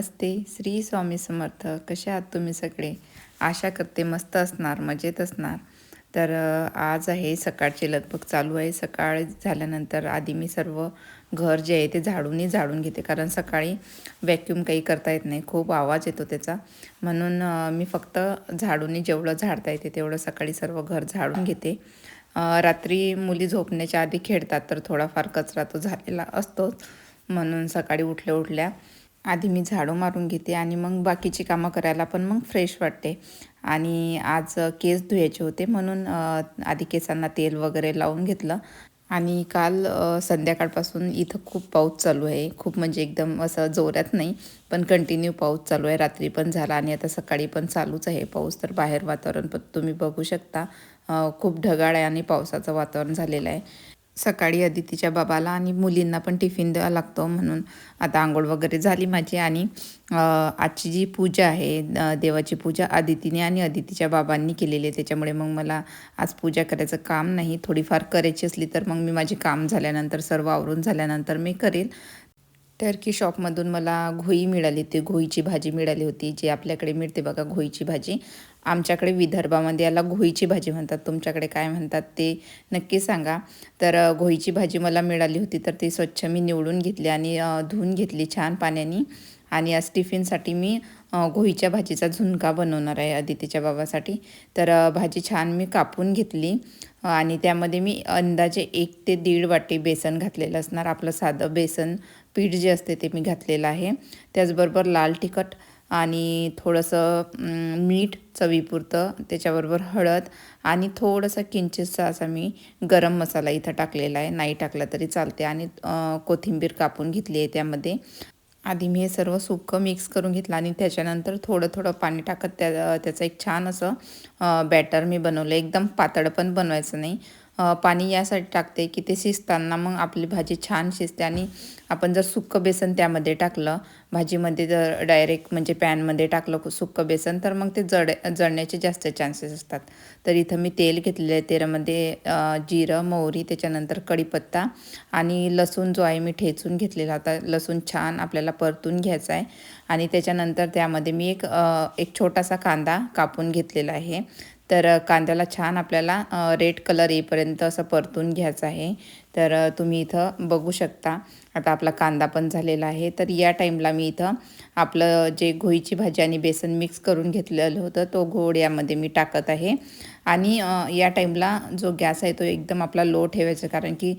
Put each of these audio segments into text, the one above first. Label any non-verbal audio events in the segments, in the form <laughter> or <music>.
नमस्ते. श्री स्वामी समर्थ. कसे आहात तुम्ही सगळे? आशा करते मस्त असणार मजेत असणार. तर आज आहे सकाळची लगबग चालू आहे. सकाळ झाल्यानंतर आधी मी सर्व घर जे आहे ते झाडूनही झाडून घेते. कारण सकाळी व्हॅक्युम काही करता येत नाही. खूप आवाज येतो त्याचा. म्हणून मी फक्त झाडूनही जेवढं झाडता येते तेवढं सकाळी सर्व घर झाडून घेते. रात्री मुली झोपण्याच्या आधी खेळतात तर थोडाफार कचरा तो झालेला असतोच. म्हणून सकाळी उठल्या उठल्या आधी मी झाडू मारून घेते आणि मग बाकीची कामं करायला पण मग फ्रेश वाटते. आणि आज केस धुवायचे होते म्हणून आधी केसांना तेल वगैरे लावून घेतलं. आणि काल संध्याकाळपासून इथं खूप पाऊस चालू आहे. खूप म्हणजे एकदम असं जोरात नाही पण कंटिन्यू पाऊस चालू आहे. रात्री पण झाला आणि आता सकाळी पण चालूच आहे पाऊस. तर बाहेर वातावरण पण तुम्ही बघू शकता. खूप ढगाळ आहे आणि पावसाचं वातावरण झालेलं आहे. सकाळी अदितीच्या बाबाला आणि मुलींना पण टिफिन द्यावा लागतो म्हणून. आता आंघोळ वगैरे झाली माझी आणि आजची जी पूजा आहे देवाची पूजा अदितीने आणि अदितीच्या बाबांनी केलेली आहे. त्याच्यामुळे मग मला आज पूजा करायचं काम नाही. थोडीफार करायची असली तर मग मी माझे काम झाल्यानंतर सर्व आवरून झाल्यानंतर मी करेल. टर्की शॉपमधून मला घोई मिळाली ती घोईची भाजी मिळाली होती जी आपल्याकडे मिळते बघा घोईची भाजी. आमच्याकडे विदर्भामध्ये याला घोईची भाजी म्हणतात. तुमच्याकडे काय म्हणतात ते नक्की सांगा. तर घोईची भाजी मला मिळाली होती तर ती स्वच्छ मी निवडून घेतली आणि धुवून घेतली छान पाण्याने. आणि आज टिफिनसाठी मी गोहीच्या भाजीचा झुणका बनवणार आहे अदितीच्या बाबासाठी. तर भाजी छान मी कापून घेतली. आणि त्यामध्ये मी अंदाजे एक ते दीड वाटी बेसन घातलेलं असणार. आपलं साधं बेसन पीठ जे असते ते मी घातलेलं आहे. त्याचबरोबर लाल तिखट आणि थोडंसं मीठ चवीपुरतं त्याच्याबरोबर हळद आणि थोडंसं किंचितचा असा मी गरम मसाला इथं टाकलेला आहे. नाही टाकला तरी चालते. आणि कोथिंबीर कापून घेतली आहे त्यामध्ये. आधी मी हे सर्व सुकं मिक्स करून घेतलं आणि त्याच्यानंतर थोडं थोडं पाणी टाकत त्या त्याचं एक छान असं बॅटर मी बनवलं. एकदम पातळ पण बनवायचं नाही. पाणी यासाठी टाकते की ते शिजताना मग आपली भाजी छान शिजते आणि आपण जर सुक्कं बेसन त्यामध्ये टाकलं भाजीमध्ये जर डायरेक्ट म्हणजे पॅनमध्ये टाकलं सुक्कं बेसन तर मग ते जड जळण्याचे जास्त चान्सेस असतात. तर इथं मी तेल घेतलेलं आहे तेलामध्ये जिरं मोहरी त्याच्यानंतर कढीपत्ता आणि लसूण जो आहे मी ठेचून घेतलेला. होता लसूण छान आपल्याला परतून घ्यायचा आहे आणि त्याच्यानंतर त्यामध्ये मी एक एक छोटासा कांदा कापून घेतलेला आहे. तर कांद्याला छान आपल्याला रेड कलर येईपर्यंत असं परतून घ्यायचं आहे. तर तुम्ही इथं बघू शकता. आता आपला कांदा पण झालेला आहे. तर या टाईमला मी इथं आपलं जे घोईची भाजी आणि बेसन मिक्स करून घेतलेलं होतं तो घोड यामध्ये मी टाकत आहे. आणि या टाईमला जो गॅस आहे तो एकदम आपला लो ठेवायचा कारण की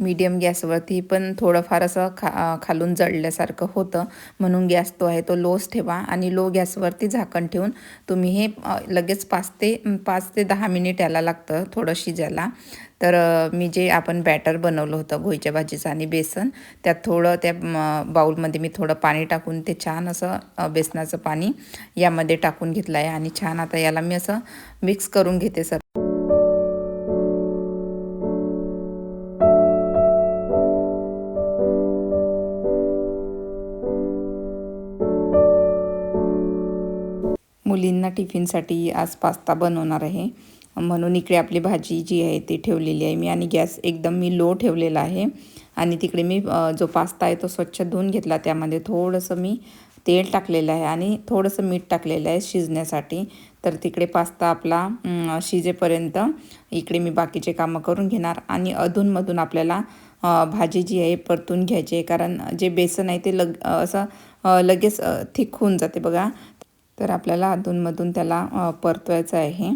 मीडियम गॅसवरती पण थोडंफार असं खा खालून जळल्यासारखं होतं. म्हणून गॅस तो आहे तो लोच ठेवा आणि लो गॅसवरती झाकण ठेवून तुम्ही हे लगेच पाच ते पाच ते दहा मिनिट याला लागतं थोडं शिजायला तर मी जे आपण बॅटर बनवलं होतं भोईच्या भाजीचं आणि बेसन त्यात थोडं त्या बाऊलमध्ये मी थोडं पाणी टाकून ते छान असं बेसनाचं पाणी यामध्ये टाकून घेतलं आहे आणि छान आता याला मी असं मिक्स करून घेते सर टिफिनसाठी आज पास्ता बनवणार आहे. म्हणून इकडे आपली भाजी जी आहे ती ठेवलेली आहे. मी आणि गॅस एकदम मी लो ठेवलेला आहे. आणि तिकडे मी जो पास्ता आहे तो स्वच्छ धुवून घेतला. त्यामध्ये थोडंसं मी तेल टाकलेलं आहे आणि थोडंसं मीठ टाकलेलं आहे शिजण्यासाठी. तर तिकडे पास्ता आपला शिजेपर्यंत इकडे मी बाकीचे कामं करून घेणार. आणि अधूनमधून आपल्याला भाजी जी आहे परतून घ्यायची आहे. कारण जे बेसन आहे ते लग असं लगेच थिक होऊन जाते बघा. तर आपल्याला अधूनमधून त्याला परतवायचं आहे.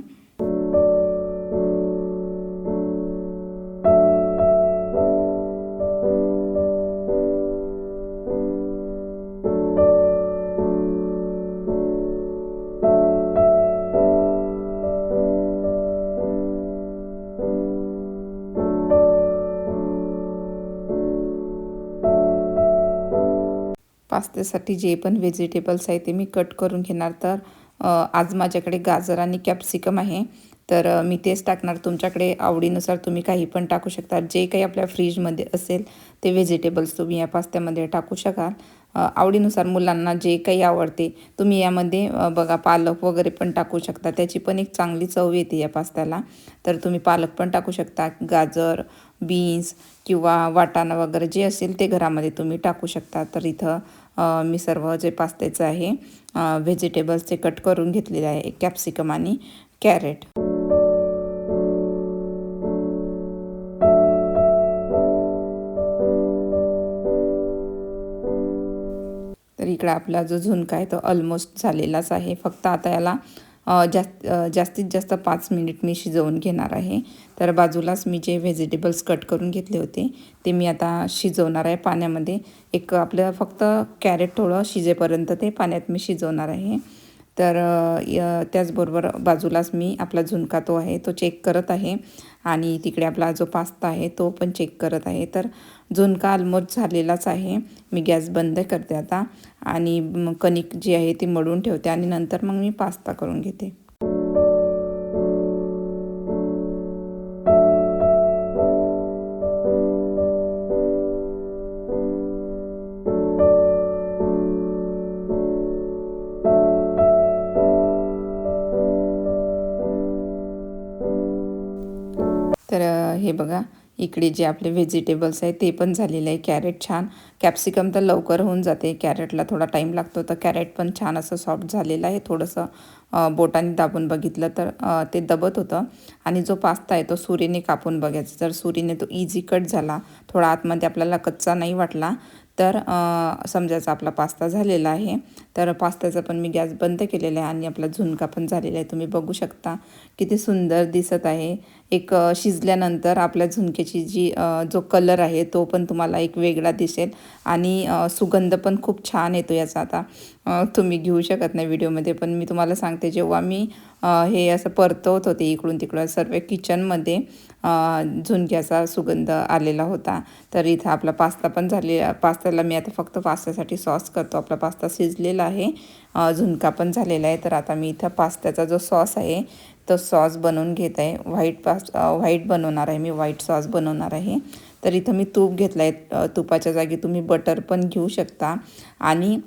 पास्त्यासाठी जे पण व्हेजिटेबल्स आहे ते मी कट करून घेणार. तर आज माझ्याकडे गाजर आणि कॅप्सिकम आहे. तर मी तेच टाकणार. तुमच्याकडे आवडीनुसार तुम्ही काही पण टाकू शकता. जे काही आपल्या फ्रीजमध्ये असेल ते व्हेजिटेबल्स तुम्ही या पास्त्यामध्ये टाकू शकाल. आवडीनुसार मुलांना जे काही आवडते तुम्ही यामध्ये बघा पालक वगैरे पण टाकू शकता. त्याची पण एक चांगली चव येते या पास्त्याला. तर तुम्ही पालक पण टाकू शकता. गाजर बीन्स किंवा वाटाणा वगैरे जे असेल ते घरामध्ये तुम्ही टाकू शकता. तर इथं मी सर्व जे पास्त्याचं आहे व्हेजिटेबल्स ते कट करून घेतलेले आहे कॅप्सिकम आणि कॅरेट तर इकडं आपला जो झुणका आहे तो ऑलमोस्ट झालेलाच आहे. फक्त आता याला जास्त जास्तीत जास्त पाच मिनिट मी शिजवून घेणार आहे. तर बाजूलाच मी जे व्हेजिटेबल्स कट करून घेतले होते ते मी आता शिजवणार आहे पाण्यामध्ये. एक आपलं फक्त कॅरेट थोडं शिजेपर्यंत ते पाण्यात मी शिजवणार आहे. तर य- त्याचबरोबर बाजूलाच मी आपला झुणका तो आहे तो चेक करत आहे आणि तिकडे आपला जो पास्ता आहे तो पण चेक करत आहे. तर झुणका ऑलमोस्ट झालेलाच आहे. मी गॅस बंद करते आता आणि कणिक जी आहे ती मळून ठेवते आणि नंतर मग मी पास्ता करून घेते. तर हे बघा इकडे जे आपले व्हेजिटेबल्स आहे ते पण झालेलं आहे. कॅरेट छान. कॅप्सिकम तर लवकर होऊन जाते. कॅरेटला थोडा टाईम लागतो. तर कॅरेट पण छान असं सॉफ्ट झालेलं आहे. थोडंसं बोटाने दाबून बघितलं तर ते दबत होतं. आणि जो पास्ता आहे तो सुरीने कापून बघायचा. जर सुरीने तो इझी कट झाला थोडा आतमध्ये आपल्याला कच्चा नाही वाटला तर समजायचा आपला पास्ता झालेला आहे. तर पास्त्याचा पण मी गॅस बंद केलेला आहे आणि आपला झुणका पण झालेला आहे. तुम्ही बघू शकता किती सुंदर दिसत आहे. एक शिजल्यानंतर आपल्या झुणक्याची जी जो कलर आहे तो पण तुम्हाला एक वेगळा दिसेल आणि सुगंध पण खूप छान येतो याचा आता. तुम्ही घेऊ शकत नाही व्हिडिओमध्ये पण मी तुम्हाला सांगते जेव्हा मी हे असं परतवत होते इकडून तिकडून सर्व किचनमध्ये झुणक्याचा सुगंध आलेला होता. तर इथं आपला पास्ता पण झाले पास्त्याला मी आता फक्त पास्त्यासाठी सॉस करतो. आपला पास्ता शिजलेला आहे झुणका पण झालेला आहे. तर आता मी इथं पास्त्याचा जो सॉस आहे तो सॉस बनवून घेत आहे. व्हाईट पास व्हाईट बनवणार आहे मी. व्हाईट सॉस बनवणार आहे. तर इथं मी तूप घेतलं आहे तुपाच्या जागी तुम्ही बटर पण घेऊ शकता. आणि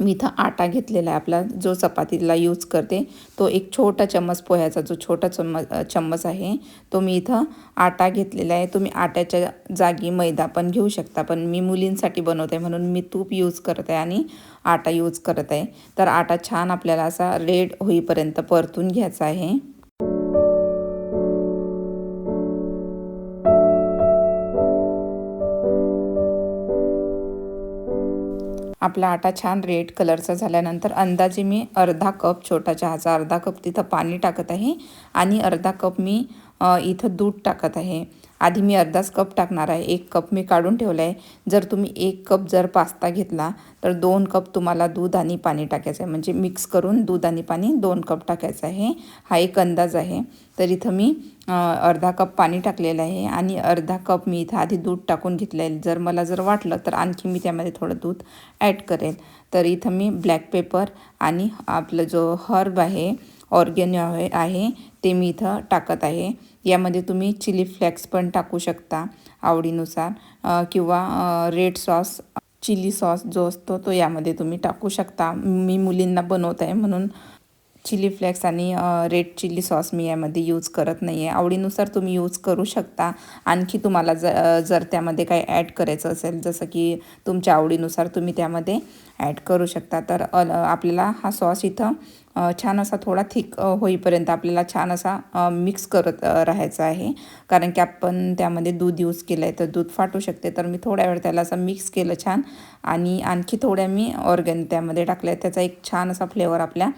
मी इथं आटा घेतलेला आहे. आपला जो चपातीला यूज करते तो एक छोटा चम्मच पोह्याचा जो छोटा चम्मच चम्मच आहे तो मी इथं आटा घेतलेला आहे. तुम्ही आट्याच्या जागी मैदा पण घेऊ शकता पण मी मुलींसाठी बनवते म्हणून मी तूप यूज करत आहे आणि आटा यूज करत आहे. तर आटा छान आपल्याला असा रेड होईपर्यंत परतून घ्यायचा आहे. आपला आटा छान रेड कलरचा झाल्यानंतर अंदाजे मी अर्धा कप छोटा चहाचा अर्धा कप तिथं पाणी टाकत आहे आणि अर्धा कप मी इथं दूध टाकत आहे. आधी मी अर्धाच कप टाकणार आहे. एक कप मी काढून ठेवला आहे. जर तुम्ही एक कप जर पास्ता घेतला तर दोन कप तुम्हाला दूध आणि पाणी टाकायचं आहे. म्हणजे मिक्स करून दूध आणि पाणी दोन कप टाकायचं आहे. हा एक अंदाज आहे. तर इथं मी अर्धा कप पाणी टाकलेलं आहे आणि अर्धा कप मी इथं आधी दूध टाकून घेतलं आहे जर मला जर वाटलं तर आणखी मी त्यामध्ये थोडं दूध ॲड करेल. तर इथं मी ब्लॅक पेपर आणि आपलं जो हर्ब आहे ऑर्गेन आहे ते मी इथं टाकत आहे. यामध्ये तुम्ही चिली फ्लेक्स पण टाकू शकता आवडीनुसार किंवा रेड सॉस चिली सॉस जो असतो तो यामध्ये तुम्ही टाकू शकता. मी मुलींना बनवत आहे म्हणून चिली फ्लेक्स आणि रेड चिली सॉस मी यामध्ये यूज करत नाही आहे आवडीनुसार तुम्ही यूज करू शकता. आणखी तुम्हाला ज जर त्यामध्ये काही ॲड करायचं असेल जसं की तुमच्या आवडीनुसार तुम्ही त्यामध्ये ॲड करू शकता. तर अल आपल्याला हा सॉस इथं छान असा थोडा थिक होईपर्यंत आपल्याला छान असा मिक्स करत राहायचा आहे. कारण की आपण त्यामध्ये दूध यूज केलं आहे तर दूध फाटू शकते. तर मी थोड्या वेळ त्याला असं मिक्स केलं छान. आणि आणखी थोड्या मी ऑर्गॅन त्यामध्ये टाकल्या. त्याचा एक छान असा फ्लेवर आपल्या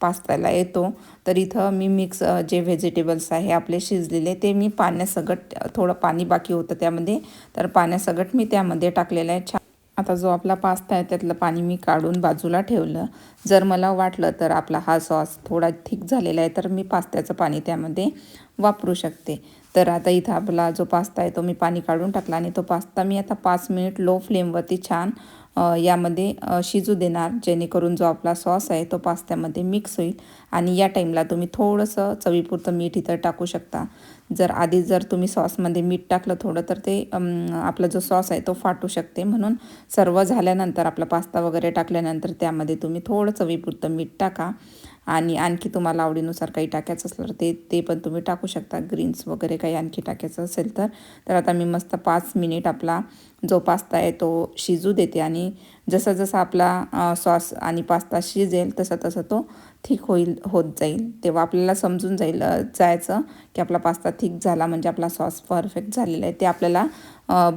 पास्त्याला येतो. तर इथं मी मिक्स जे व्हेजिटेबल्स आहे आपले शिजलेले ते मी पाण्यासगट थोडं पाणी बाकी होतं त्यामध्ये. तर पाण्यासगट मी त्यामध्ये टाकलेलं आहे. छान आता जो आपला पास्ता आहे त्यातलं पाणी मी काढून बाजूला ठेवलं. जर मला वाटलं तर आपला हा सॉस थोडा थिक झालेला आहे तर मी पास्त्याचं पाणी त्यामध्ये वापरू शकते. तर आता इथं आपला जो पास्ता आहे तो मी पाणी काढून टाकला आणि तो पास्ता मी आता पाच मिनिट लो फ्लेमवरती छान यामध्ये शिजू देणार जेणेकरून जो आपला सॉस आहे तो पास्त्यामध्ये मिक्स होईल. आणि या टाईमला तुम्ही थोडंसं चवीपुरतं मीठ इथं टाकू शकता. जर आधी जर तुम्ही सॉसमध्ये मीठ टाकलं थोडं तर ते आपला जो सॉस आहे तो फाटू शकते. म्हणून सर्व झाल्यानंतर आपला पास्ता वगैरे टाकल्यानंतर त्यामध्ये तुम्ही थोडं चवीपुरतं मीठ टाका. आणि आणखी तुम्हाला आवडीनुसार काही टाकायचं असलं तर ते ते पण तुम्ही टाकू शकता. ग्रीन्स वगैरे काही आणखी टाकायचं असेल तर. तर आता मी मस्त पाच मिनिट आपला जो पास्ता आहे तो शिजू देते आणि जसं जसं आपला सॉस आणि पास्ता शिजेल तसं तसं तो थिक होईल होत जाईल. तेव्हा आपल्याला समजून जाईल जायचं की आपला पास्ता थिक झाला म्हणजे आपला सॉस परफेक्ट झालेला आहे ते आपल्याला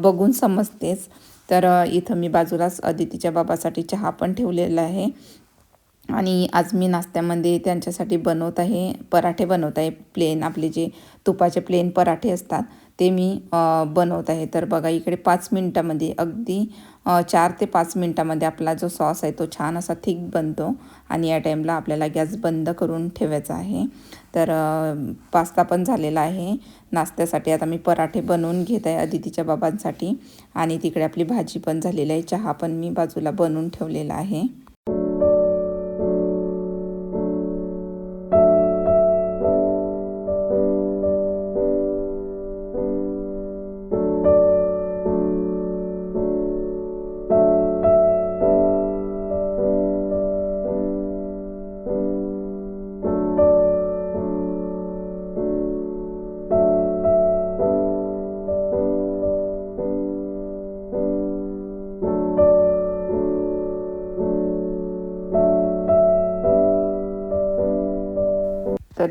बघून समजतेच. तर इथं मी बाजूलाच अदितीच्या बाबासाठी चहा पण ठेवलेला आहे. आणि आज मी नाश्त्यामध्ये त्यांच्यासाठी बनवत आहे पराठे बनवत आहे. प्लेन आपले जे तुपाचे प्लेन पराठे असतात ते मी बनवत आहे. तर बघा इकडे पाच मिनटामध्ये अगदी चार ते पाच मिनटामध्ये आपला जो सॉस आहे तो छान असा थिक बनतो आणि या टाईमला आपल्याला गॅस बंद करून ठेवायचा आहे. तर पास्ता पण झालेला आहे. नाश्त्यासाठी आता मी पराठे बनवून घेत आहे अदितीच्या बाबांसाठी आणि तिकडे आपली भाजी पण झालेली आहे. चहा पण मी बाजूला बनवून ठेवलेला आहे.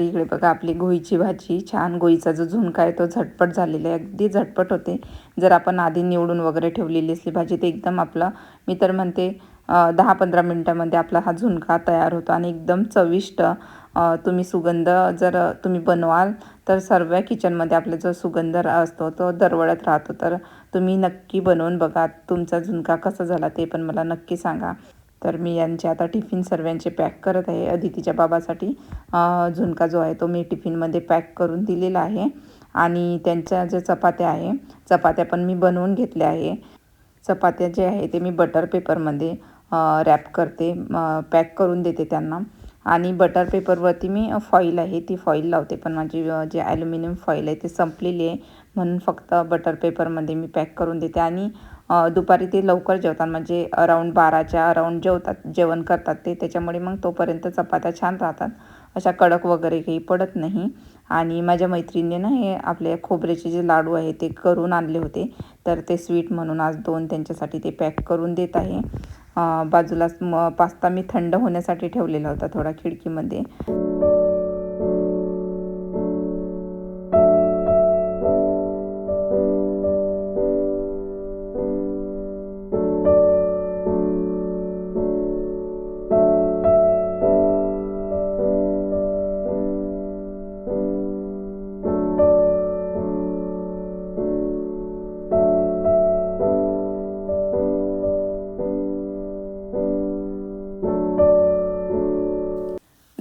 तर इकडे बघा आपली गोईची भाजी छान गोईचा जो झुणका आहे तो झटपट झालेला आहे. अगदी झटपट होते. जर आपण आधी निवडून वगैरे ठेवलेली असली भाजी ते एकदम आपलं मी तर म्हणते दहा पंधरा मिनटामध्ये आपला हा झुणका तयार होतो आणि एकदम चविष्ट तुम्ही सुगंध जर तुम्ही बनवाल तर सर्व किचनमध्ये आपला जो सुगंध असतो तो दरवळत राहतो. तर तुम्ही नक्की बनवून बघा तुमचा झुणका कसा झाला ते पण मला नक्की सांगा. तर मी यांचे आता टिफिन सर्वांचे पॅक करत आहे. अदितीच्या बाबासाठी झुणका जो आहे तो मी टिफिनमध्ये पॅक करून दिलेला आहे. आणि त्यांच्या ज्या चपात्या आहे चपात्या पण मी बनवून घेतल्या आहे. चपात्या जे आहे ते मी बटर पेपरमध्ये रॅप करते पॅक करून देते त्यांना. आणि बटर पेपरवरती मी फॉईल आहे ती फॉईल लावते. पण माझी जे ॲल्युमिनियम फॉईल आहे ते संपलेली आहे. म्हणून फक्त बटर पेपरमध्ये मी पॅक करून देते. आणि दुपारी ते लवकर जेवतात. म्हणजे अराऊंड बाराच्या अराऊंड जेवतात जेवण करतात ते. त्याच्यामुळे मग तोपर्यंत चपात्या छान राहतात. अशा कडक वगैरे काही पडत नाही. आणि माझ्या मैत्रिणीने ना हे आपले खोबऱ्याचे जे लाडू आहे ते करून आणले होते. तर ते स्वीट म्हणून आज दोन त्यांच्यासाठी ते पॅक करून देत आहे. बाजूलाच म पास्ता मी थंड होण्यासाठी ठेवलेला होता थोडा खिडकीमध्ये.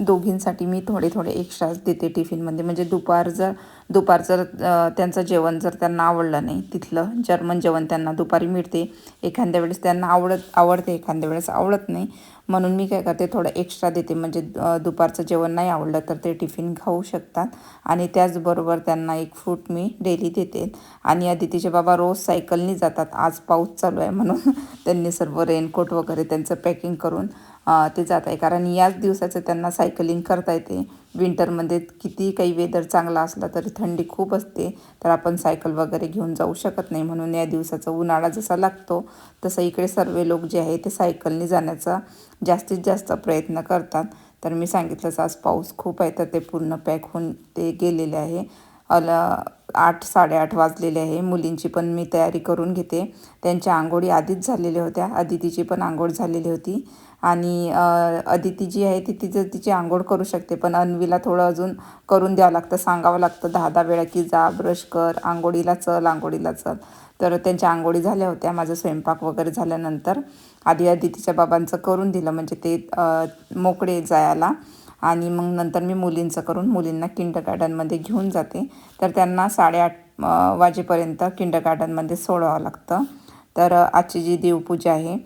दोघींसाठी मी थोडे थोडे एक्स्ट्राच देते टिफिनमध्ये म्हणजे दुपार जर दुपार जर त्यांचं जेवण जर त्यांना आवडलं नाही तिथलं जर्मन जेवण त्यांना दुपारी मिळते एखाद्या वेळेस त्यांना आवडत आवडते एखाद्या वेळेस आवडत नाही. म्हणून मी काय करते थोडं एक्स्ट्रा देते. म्हणजे दुपारचं जेवण नाही आवडलं तर ते टिफिन खाऊ शकतात. आणि त्याचबरोबर त्यांना एक फ्रूट मी डेली देते. आणि अदितीचे बाबा रोज सायकलनी जातात. आज पाऊस चालू आहे म्हणून <laughs> त्यांनी सर्व रेनकोट वगैरे त्यांचं पॅकिंग करून ते जात आहे. कारण याच दिवसाचं त्यांना सायकलिंग करता येते. विंटरमध्ये किती काही वेदर चांगला असला तरी थंडी खूप असते. तर आपण सायकल वगैरे घेऊन जाऊ शकत नाही. म्हणून या दिवसाचा उन्हाळा जसा लागतो तसं इकडे सर्व लोक जे आहे ते सायकलने जाण्याचा जास्तीत जास्त प्रयत्न करतात. तर मी सांगितलंच आज पाऊस खूप आहे तर ते पूर्ण पॅक होऊन ते गेलेले आहे. अल आठ साडेआठ वाजलेले आहे. मुलींची पण मी तयारी करून घेते. त्यांच्या आंघोळी आधीच झालेल्या होत्या. अदितीची पण आंघोळ झालेली होती. आणि अदिती जी आहे ती तिचं तिची आंघोळ करू शकते पण अन्वीला थोडं अजून करून द्यावं लागतं सांगावं लागतं दहा दहा वेळा की जा ब्रश कर आंघोळीला चल आंघोळीला चल. तर त्यांच्या आंघोळी झाल्या होत्या माझं स्वयंपाक वगैरे झाल्यानंतर. आधी अदितीच्या बाबांचं करून दिलं म्हणजे ते मोकळे जायला. आणि मग नंतर मी मुलींचं करून मुलींना किंड गार्डनमध्ये घेऊन जाते. तर त्यांना साडेआठ वाजेपर्यंत किंड गार्डनमध्ये सोडावं लागतं. तर आजची जी देवपूजा आहे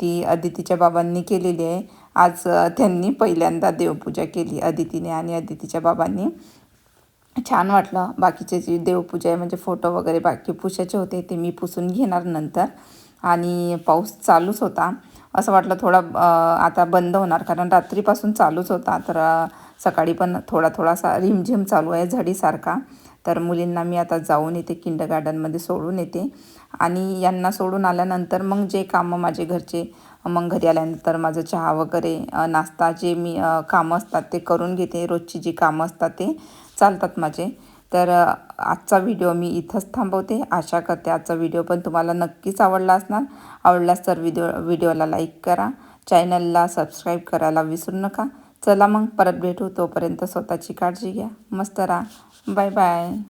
ती अदितीच्या बाबांनी केलेली आहे. आज त्यांनी पहिल्यांदा देवपूजा केली अदितीने आणि अदितीच्या बाबांनी. छान वाटलं. बाकीचे जी देवपूजा आहे म्हणजे फोटो वगैरे बाकी पुसायचे होते ते मी पुसून घेणार नंतर. आणि पाऊस चालूच होता. असं वाटलं थोडा आता बंद होणार. कारण रात्रीपासून चालूच होता. तर सकाळी पण थोडा थोडासा रिमझिम चालू आहे झडीसारखा. तर मुलींना मी आता जाऊन येते किंड गार्डनमध्ये सोडून येते. आणि यांना सोडून आल्यानंतर मग जे कामं माझे घरचे मग घरी आल्यानंतर माझं चहा वगैरे नाश्ता जे मी कामं असतात ते करून घेते. रोजची जी कामं असतात ते चालतात माझे. तर आजचा व्हिडिओ मी इथंच थांबवते. आशा करते आजचा व्हिडिओ पण तुम्हाला नक्कीच आवडला असणार. आवडलास तर व्हिडिओ व्हिडिओला लाईक करा. चॅनलला सबस्क्राईब करायला विसरू नका. चला मग परत भेटू. तोपर्यंत स्वतःची काळजी घ्या. मस्त राहा. 拜拜。